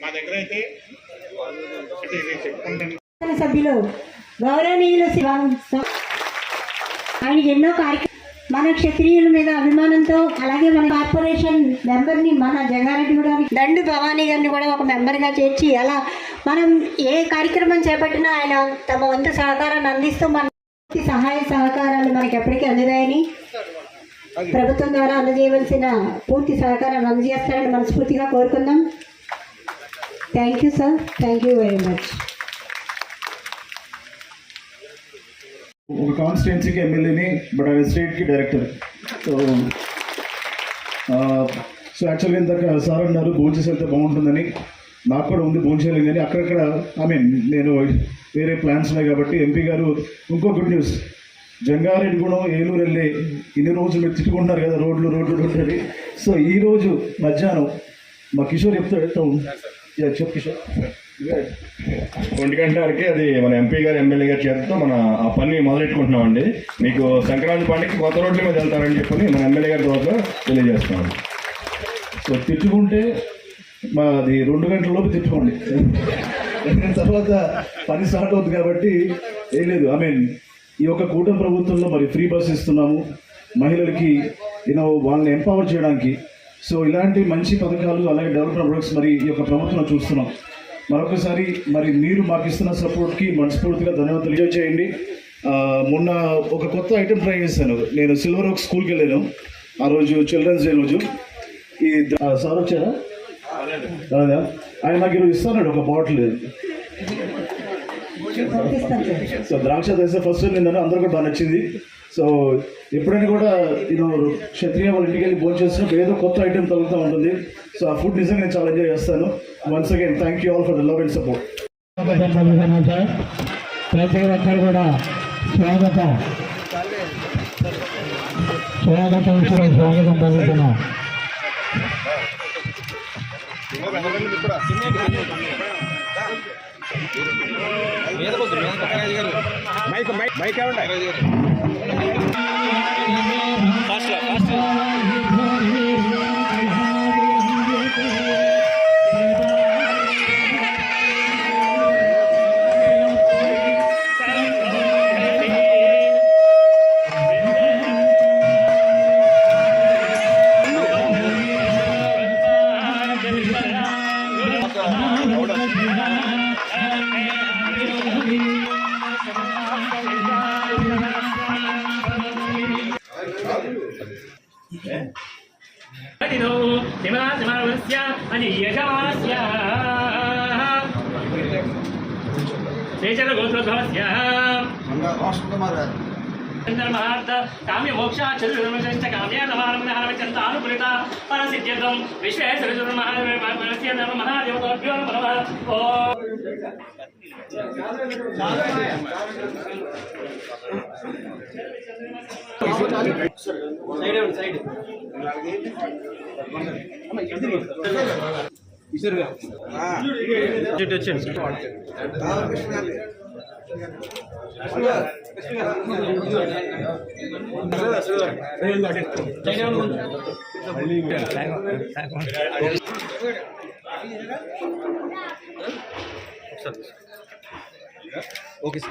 మా దగ్గర అయితే సభ్యులు గౌరవనీయులు స- ఆయనకి ఎన్నో కార్యక్రమాలు మన క్షత్రియుల మీద అభిమానంతో అలాగే మన కార్పొరేషన్ మెంబర్ని మన జంగారెడ్డి కూడా దండు భవానీ గారిని కూడా ఒక మెంబర్గా చేర్చి అలా మనం ఏ కార్యక్రమం చేపట్టినా ఆయన తమ వంతు సహకారాన్ని అందిస్తూ మన సహాయ సహకారాలు మనకి ఎప్పటికీ అందుతాయని ప్రభుత్వం ద్వారా అందజేయవలసిన పూర్తి సహకారాన్ని అందజేస్తారని మనస్ఫూర్తిగా కోరుకుందాం. Thank you sir thank you very much ఒక కాన్స్టిట్యున్సీకి ఎమ్మెల్యేని బట్ ఆయన స్టేట్కి డైరెక్టర్ సో సో యాక్చువల్గా ఇందాక సార్ అన్నారు భోంచేసి వెళ్తే బాగుంటుందని. నాకు కూడా ఉంది భోంచేయలేదు కానీ అక్కడక్కడ ఐ మీన్ నేను వేరే ప్లాన్స్ ఉన్నాయి కాబట్టి ఎంపీ గారు ఇంకో గుడ్ న్యూస్ జంగారెడ్డిగూడెం ఏలూరు వెళ్ళి ఇన్ని రోజులు మీరు తిట్టుకుంటున్నారు కదా రోడ్లు రోడ్లు రోడ్లు సో ఈ రోజు మధ్యాహ్నం మా కిషోర్ చెప్తాడు యా, చెప్పు కిషోర్. ఒంటి గంట వరకే అది మన ఎంపీ గారు ఎమ్మెల్యే గారి చేతితో మన ఆ పని మొదలెట్టుకుంటున్నామండి. మీకు సంక్రాంతి పండుగకి కొత్త రోడ్ల మీద వెళ్తారని చెప్పని మన ఎమ్మెల్యే గారి ద్వారా తెలియజేస్తున్నాం. సో తిట్టుకుంటే మా అది రెండు గంటల లోపు తిట్టుకోండి. తర్వాత పని స్టార్ట్ అవుతుంది కాబట్టి ఏం లేదు. ఐ మీన్ ఈ యొక్క కూటమి ప్రభుత్వంలో మరి ఫ్రీ బస్ ఇస్తున్నాము. మహిళలకి యూనో వాళ్ళని ఎంపవర్ చేయడానికి. సో ఇలాంటి మంచి పథకాలు అలాగే డెవలప్మెంట్ ప్రొడక్ట్స్ మరి ఈ యొక్క ప్రభుత్వంలో చూస్తున్నాం. మరొకసారి మరి మీరు మాకు ఇస్తున్న సపోర్ట్కి మనస్ఫూర్తిగా ధన్యవాదాలు తెలియజేయండి. మొన్న ఒక కొత్త ఐటెం ట్రై చేశాను. నేను సిల్వర్ ఒక స్కూల్కి వెళ్ళాను. ఆ రోజు చిల్డ్రన్స్ డే రోజు. ఈ సార్ వచ్చారా? ఆయన నాకు ఈరోజు ఇస్తాడు ఒక బాటిల్ సో ద్రాక్ష దశ ఫస్ట్ నిన్న అందరూ కూడా బాగా నచ్చింది. సో ఎప్పుడైనా కూడా నేను క్షత్రియ వాళ్ళ ఇంటికి వెళ్ళి భోజనం చేసినప్పుడు ఏదో కొత్త ఐటెం తగులుతూ ఉంటుంది. సో ఆ ఫుడ్ నిజంగా నేను చాలా ఎంజాయ్ చేస్తాను. Once again thank you all for the love and support ప్రతి ఒక్కరు కూడా స్వాగతం. స్వాగతం స్వాగతం పలుకుతున్నాం. మైక్ మైక్ మైక్ ఏమండి? గోత్రోద్భవస్య కామ్యమోక్షాక్షరమిష్టానుకృత పరసిద్ధ్యం విశ్వేశ్వరమహాదేవతాభ్యో నమ. ఓ. చంద్రమ side one side. Okay, sir.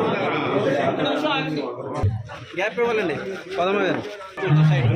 Gap ఇవ్వాలండి. పదమూడు సైడ్ సైడ్.